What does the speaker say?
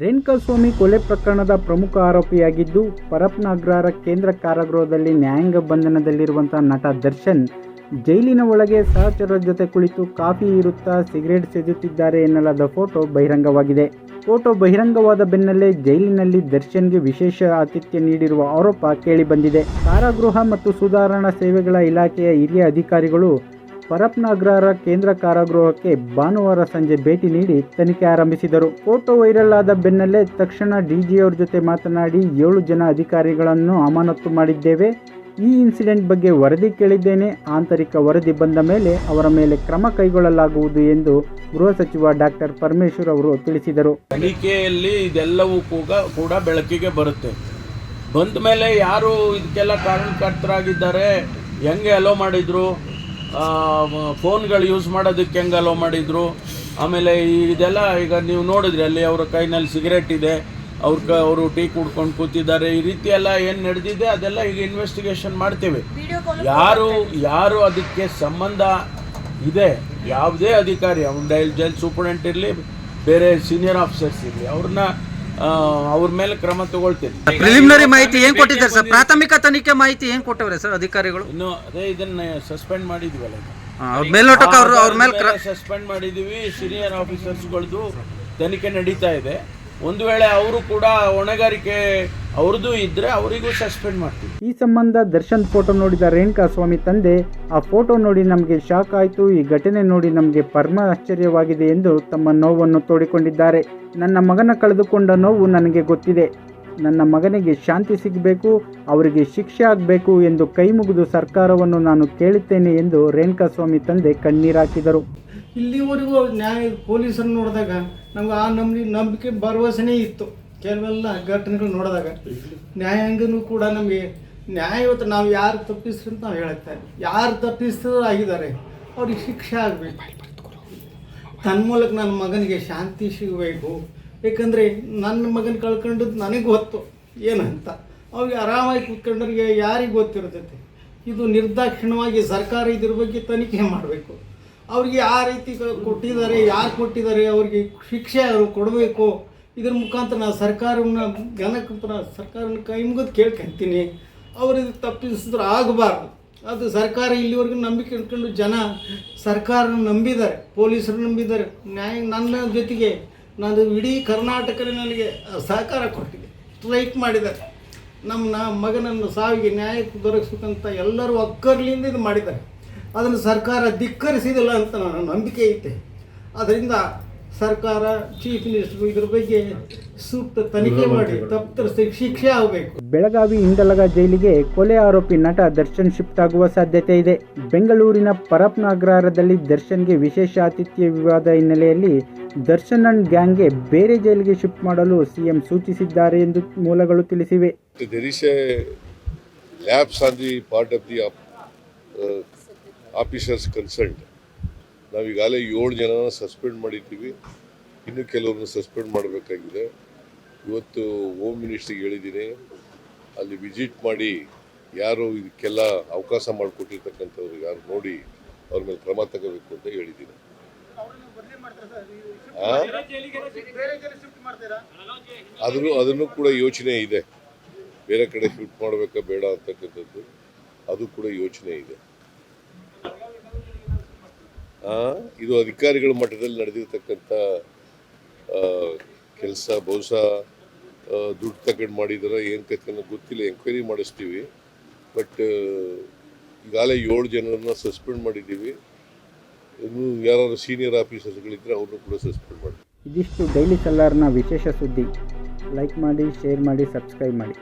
ರೇಣುಕಾಸ್ವಾಮಿ ಕೊಲೆ ಪ್ರಕರಣದ ಪ್ರಮುಖ ಆರೋಪಿಯಾಗಿದ್ದು, ಪರಪ್ನ ಅಗ್ರಹಾರ ಕೇಂದ್ರ ಕಾರಾಗೃಹದಲ್ಲಿ ನ್ಯಾಯಾಂಗ ಬಂಧನದಲ್ಲಿರುವಂತಹ ನಟ ದರ್ಶನ್ ಜೈಲಿನ ಒಳಗೆ ಸಹಚರರ ಜೊತೆ ಕುಳಿತು ಕಾಫಿ ಇರುತ್ತಾ ಸಿಗರೇಟ್ ಸೇದುತ್ತಿದ್ದಾರೆ ಎನ್ನಲಾದ ಫೋಟೋ ಬಹಿರಂಗವಾಗಿದೆ. ಫೋಟೋ ಬಹಿರಂಗವಾದ ಬೆನ್ನಲ್ಲೇ ಜೈಲಿನಲ್ಲಿ ದರ್ಶನ್ಗೆ ವಿಶೇಷ ಆತಿಥ್ಯ ನೀಡಿರುವ ಆರೋಪ ಕೇಳಿಬಂದಿದೆ. ಕಾರಾಗೃಹ ಮತ್ತು ಸುಧಾರಣಾ ಸೇವೆಗಳ ಇಲಾಖೆಯ ಹಿರಿಯ ಅಧಿಕಾರಿಗಳು ಪರಪ್ನ ಅಗ್ರಹಾರ ಕೇಂದ್ರ ಕಾರಾಗೃಹಕ್ಕೆ ಭಾನುವಾರ ಸಂಜೆ ಭೇಟಿ ನೀಡಿ ತನಿಖೆ ಆರಂಭಿಸಿದರು. ಫೋಟೋ ವೈರಲ್ ಆದ ಬೆನ್ನಲ್ಲೇ ತಕ್ಷಣ ಡಿಜಿಯವರ ಜೊತೆ ಮಾತನಾಡಿ ಏಳು ಜನ ಅಧಿಕಾರಿಗಳನ್ನು ಅಮಾನತು ಮಾಡಿದ್ದೇವೆ. ಈ ಇನ್ಸಿಡೆಂಟ್ ಬಗ್ಗೆ ವರದಿ ಕೇಳಿದ್ದೇನೆ. ಆಂತರಿಕ ವರದಿ ಬಂದ ಮೇಲೆ ಅವರ ಮೇಲೆ ಕ್ರಮ ಕೈಗೊಳ್ಳಲಾಗುವುದು ಎಂದು ಗೃಹ ಸಚಿವ ಡಾಕ್ಟರ್ ಪರಮೇಶ್ವರ್ ಅವರು ತಿಳಿಸಿದರು. ತನಿಖೆಯಲ್ಲಿ ಇದೆಲ್ಲವೂ ಕೂಡ ಕೂಡ ಬೆಳಕಿಗೆ ಬರುತ್ತೆ. ಬಂದ ಮೇಲೆ ಯಾರು ಇದಕ್ಕೆಲ್ಲ ಕಾರಣಕರ್ತರಾಗಿದ್ದಾರೆ? ಹೆಂಗೆ ಅಲೋ ಮಾಡಿದರು? ಫೋನ್ಗಳು ಯೂಸ್ ಮಾಡೋದಕ್ಕೆ ಹೆಂಗೆ ಅಲೋ ಮಾಡಿದರು? ಆಮೇಲೆ ಇದೆಲ್ಲ ಈಗ ನೀವು ನೋಡಿದ್ರಿ ಅಲ್ಲಿ ಅವರ ಕೈನಲ್ಲಿ ಸಿಗರೇಟ್ ಇದೆ ಅವ್ರ ಕ ಅವರು ಟೀ ಕುಡ್ಕೊಂಡು ಕೂತಿದ್ದಾರೆ ಈ ರೀತಿ ಎಲ್ಲ ಏನು ನಡೆದಿದೆ ಅದೆಲ್ಲ ಈಗ ಇನ್ವೆಸ್ಟಿಗೇಷನ್ ಮಾಡ್ತೇವೆ. ಯಾರು ಯಾರು ಅದಕ್ಕೆ ಸಂಬಂಧ ಇದೆ? ಯಾವುದೇ ಅಧಿಕಾರಿ ಅವ್ರ ಡೈಲ್ ಜೈಲ್ ಸೂಪರ್ಡೆಂಟ್ ಇರಲಿ ಬೇರೆ ಸೀನಿಯರ್ ಆಫೀಸರ್ಸ್ ಇರಲಿ ಅವ್ರನ್ನ ಅವ್ರ ಮೇಲೆ ಕ್ರಮ ತಗೊಳ್ತೀನಿ. ಪ್ರಿಲಿಮಿನರಿ ಮಾಹಿತಿ ಏನ್ ಕೊಟ್ಟಿದ್ದಾರೆ ಸರ್? ಪ್ರಾಥಮಿಕ ತನಿಖೆ ಮಾಹಿತಿ ಏನ್ ಕೊಟ್ಟವ್ರೆ ಸರ್ ಅಧಿಕಾರಿಗಳು? ಇನ್ನು ಅದೇ ಇದನ್ನ ಸಸ್ಪೆಂಡ್ ಮಾಡಿದ್ವಲ್ಲ ಮೇಲ್ನೋಟಕ್ಕೆ ಅವ್ರ ಅವ್ರ ಮೇಲೆ ಸಸ್ಪೆಂಡ್ ಮಾಡಿದೀವಿ ಸೀನಿಯರ್ ಆಫೀಸರ್ಸ್ಗಳದ್ದು ತನಿಖೆ ನಡೀತಾ ಇದೆ. ಒಂದು ವೇಳೆ ಅವರು ಕೂಡ ಹೊಣೆಗಾರಿಕೆ ಅವ್ರದ್ದು ಇದ್ರೆ ಅವರಿಗೂ ಸಸ್ಪೆಂಡ್ ಮಾಡ್ತೀವಿ. ಈ ಸಂಬಂಧ ದರ್ಶನ್ ಫೋಟೋ ನೋಡಿದ ರೇಣುಕಾ ಸ್ವಾಮಿ ತಂದೆ ಆ ಫೋಟೋ ನೋಡಿ ನಮಗೆ ಶಾಕ್ ಆಯಿತು ಈ ಘಟನೆ ನೋಡಿ ನಮಗೆ ಪರಮ ಆಶ್ಚರ್ಯವಾಗಿದೆ ಎಂದು ತಮ್ಮ ನೋವನ್ನು ತೋಡಿಕೊಂಡಿದ್ದಾರೆ. ನನ್ನ ಮಗನ ಕಳೆದುಕೊಂಡ ನೋವು ನನಗೆ ಗೊತ್ತಿದೆ. ನನ್ನ ಮಗನಿಗೆ ಶಾಂತಿ ಸಿಗಬೇಕು ಅವರಿಗೆ ಶಿಕ್ಷೆ ಆಗಬೇಕು ಎಂದು ಕೈ ಮುಗಿದು ಸರ್ಕಾರವನ್ನು ನಾನು ಕೇಳುತ್ತೇನೆ ಎಂದು ರೇಣುಕಾ ಸ್ವಾಮಿ ತಂದೆ ಕಣ್ಣೀರಾಕಿದರು ಇಲ್ಲಿವರೆಗೂ ನ್ಯಾಯ ಪೊಲೀಸರು ನೋಡಿದಾಗ ನಮ್ಗೆ ಆ ನಂಬಿ ನಂಬಿಕೆ ಭರವಸೆನೇ ಇತ್ತು. ಕೆಲವೆಲ್ಲ ಘಟನೆಗಳು ನೋಡಿದಾಗ ನ್ಯಾಯಾಂಗನೂ ಕೂಡ ನಮಗೆ ನ್ಯಾಯವತ್ತ ನಾವು ಯಾರು ತಪ್ಪಿಸ್ರಿ ಅಂತ ನಾವು ಹೇಳ್ತಾ ಇದ್ದೀವಿ ಯಾರು ತಪ್ಪಿಸಿದ್ರು ಆಗಿದ್ದಾರೆ ಅವ್ರಿಗೆ ಶಿಕ್ಷೆ ಆಗಬೇಕು. ತನ್ನ ಮೂಲಕ ನನ್ನ ಮಗನಿಗೆ ಶಾಂತಿ ಸಿಗಬೇಕು. ಏಕೆಂದರೆ ನನ್ನ ಮಗನ ಕಳ್ಕೊಂಡದ್ದು ನನಗೆ ಗೊತ್ತು. ಏನಂತ ಅವ್ರಿಗೆ ಆರಾಮಾಗಿ ಕೂತ್ಕೊಂಡ್ರಿಗೆ ಯಾರಿಗೆ ಗೊತ್ತಿರ್ತೈತೆ? ಇದು ನಿರ್ದಾಕ್ಷಿಣ್ಯವಾಗಿ ಸರ್ಕಾರ ಇದ್ರ ಬಗ್ಗೆ ತನಿಖೆ ಮಾಡಬೇಕು. ಅವ್ರಿಗೆ ಯಾವ ರೀತಿ ಕೊಟ್ಟಿದ್ದಾರೆ ಯಾರು ಕೊಟ್ಟಿದ್ದಾರೆ ಅವ್ರಿಗೆ ಶಿಕ್ಷೆ ಅವರು ಕೊಡಬೇಕು? ಇದ್ರ ಮುಖಾಂತರ ನಾನು ಸರ್ಕಾರವನ್ನು ಜನಕ್ಕೆ ಸರ್ಕಾರನ ಕೈ ಮುಗಿದು ಕೇಳ್ಕೊಂತೀನಿ. ಅವ್ರು ಇದು ತಪ್ಪಿಸಿದ್ರೆ ಆಗಬಾರ್ದು. ಅದು ಸರ್ಕಾರ ಇಲ್ಲಿವರೆಗೂ ನಂಬಿಕೆ ಇಟ್ಕೊಂಡು ಜನ ಸರ್ಕಾರನ ನಂಬಿದ್ದಾರೆ ಪೊಲೀಸರು ನಂಬಿದ್ದಾರೆ. ನ್ಯಾಯ ನನ್ನ ಜೊತೆಗೆ ನಾನು ಇಡೀ ಕರ್ನಾಟಕ ನನಗೆ ಸಹಕಾರ ಕೊಟ್ಟಿದೆ. ಸ್ಟ್ರೈಕ್ ಮಾಡಿದ್ದಾರೆ. ನಮ್ಮ ನಾ ಮಗನನ್ನು ಸಾವಿಗೆ ನ್ಯಾಯ ದೊರಕಿಸ್ಬೇಕಂತ ಎಲ್ಲರೂ ಒಕ್ಕರ್ಲಿಂದ ಇದು ಮಾಡಿದ್ದಾರೆ. ಅದನ್ನು ಸರ್ಕಾರ ಧಿಕ್ಕರಿಸಿದಿಲ್ಲ ಅಂತ ನನ್ನ ನಂಬಿಕೆ ಐತೆ. ಅದರಿಂದ ಸರ್ಕಾರ ಚೀಫ್ ಮಿನಿಸ್ಟರ್ ಇದ್ರ ಬಗ್ಗೆ ಸೂಕ್ತ ತನಿಖೆ ಮಾಡಿ ತಪ್ಪಿತಸ್ಥರಿಗೆ ಶಿಕ್ಷೆ ಆಗಬೇಕು. ಬೆಳಗಾವಿ ಇಂದಲಗ ಜೈಲಿಗೆ ಕೊಲೆ ಆರೋಪಿ ನಟ ದರ್ಶನ್ ಶಿಫ್ಟ್ ಆಗುವ ಸಾಧ್ಯತೆ ಇದೆ. ಬೆಂಗಳೂರಿನ ಪರಪ್ನ ಅಗ್ರಹಾರದಲ್ಲಿ ದರ್ಶನ್ಗೆ ವಿಶೇಷ ಆತಿಥ್ಯ ವಿವಾದ ಹಿನ್ನೆಲೆಯಲ್ಲಿ ದರ್ಶನ್ ಅಂಡ್ ಗ್ಯಾಂಗ್ಗೆ ಬೇರೆ ಜೈಲಿಗೆ ಶಿಫ್ಟ್ ಮಾಡಲು ಸಿಎಂ ಸೂಚಿಸಿದ್ದಾರೆ ಎಂದು ಮೂಲಗಳು ತಿಳಿಸಿವೆ. Officers is a lapse on the part of the op- ನಾವು ಈಗಾಗಲೇ ಏಳು ಜನನ ಸಸ್ಪೆಂಡ್ ಮಾಡಿದ್ದೀವಿ ಇನ್ನು ಕೆಲವ್ರನ್ನ ಸಸ್ಪೆಂಡ್ ಮಾಡಬೇಕಾಗಿದೆ. ಇವತ್ತು ಹೋಮ್ ಮಿನಿಸ್ಟ್ರಿಗೆ ಹೇಳಿದ್ದೀನಿ. ಅಲ್ಲಿ ವಿಸಿಟ್ ಮಾಡಿ ಯಾರು ಇದಕ್ಕೆಲ್ಲ ಅವಕಾಶ ಮಾಡಿಕೊಟ್ಟಿರ್ತಕ್ಕಂಥವ್ರು ಯಾರು ನೋಡಿ ಅವ್ರ ಮೇಲೆ ಕ್ರಮ ತಗೋಬೇಕು ಅಂತ ಹೇಳಿದ್ದೀನಿ? ಅದನ್ನು ಅದನ್ನು ಕೂಡ ಯೋಚನೆ ಇದೆ. ಬೇರೆ ಕಡೆ ಶಿಫ್ಟ್ ಮಾಡಬೇಕಾ ಬೇಡ ಅಂತಕ್ಕಂಥದ್ದು. ಅದು ಕೂಡ ಯೋಚನೆ ಇದೆ. ಇದು ಅಧಿಕಾರಿಗಳ ಮಟ್ಟದಲ್ಲಿ ನಡೆದಿರ್ತಕ್ಕಂಥ ಕೆಲಸ, ಬಹುಶಃ ದುಡ್ಡು ತಗೊಂಡು ಮಾಡಿದಾರ, ಏನು ಕತೆ ಗೊತ್ತಿಲ್ಲ ಎಂಕ್ವೈರಿ ಮಾಡಿಸ್ತೀವಿ. ಬಟ್ ಈಗಾಗಲೇ ಏಳು ಜನರನ್ನ ಸಸ್ಪೆಂಡ್ ಮಾಡಿದ್ದೀವಿ. ಇನ್ನು ಯಾರು ಸೀನಿಯರ್ ಆಫೀಸರ್ಸ್ಗಳಿದ್ದರೆ ಅವ್ರನ್ನೂ ಕೂಡ ಸಸ್ಪೆಂಡ್ ಮಾಡಿ. ಇದಿಷ್ಟು ಡೈಲಿ ಕಲ್ಲಾರ್ನ ವಿಶೇಷ ಸುದ್ದಿ. ಲೈಕ್ ಮಾಡಿ ಶೇರ್ ಮಾಡಿ ಸಬ್ಸ್ಕ್ರೈಬ್ ಮಾಡಿ.